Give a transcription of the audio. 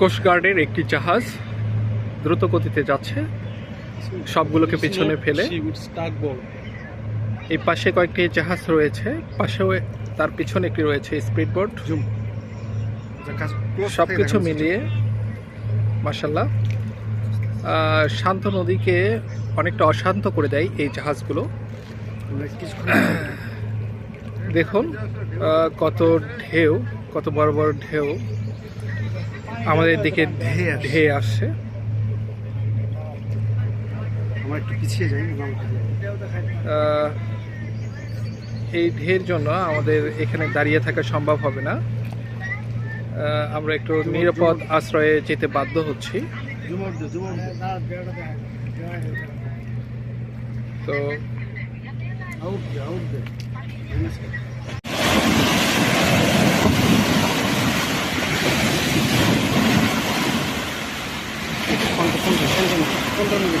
কোস্টগার্ডের একটি জাহাজ দ্রুত গতিতে যাচ্ছে। সবগুলোকে পিছনে ফেলে। এই পাশে কয়েকটি জাহাজ রয়েছে। পাশেও তার পিছনে একটি রয়েছে স্পিড বোট সব কিছু মিলিয়ে মাসাল্লাহ শান্ত নদীকে অনেকটা অশান্ত করে দেয় এই জাহাজগুলো। দেখুন কত ঢেউ কত বড় বড় ঢেউ। আমাদের দিকে ধেয়ে আসছে। ধেয়ে আসছে। আমরা একটু পিছিয়ে যাই এই ঢের জন্য আমাদের এখানে দাঁড়িয়ে থাকা সম্ভব হবে না। আমরা একটু নিরাপদ আশ্রয়ে যেতে বাধ্য হচ্ছি। তো আউট দে, আউট দে। কোনটা, কোনটা,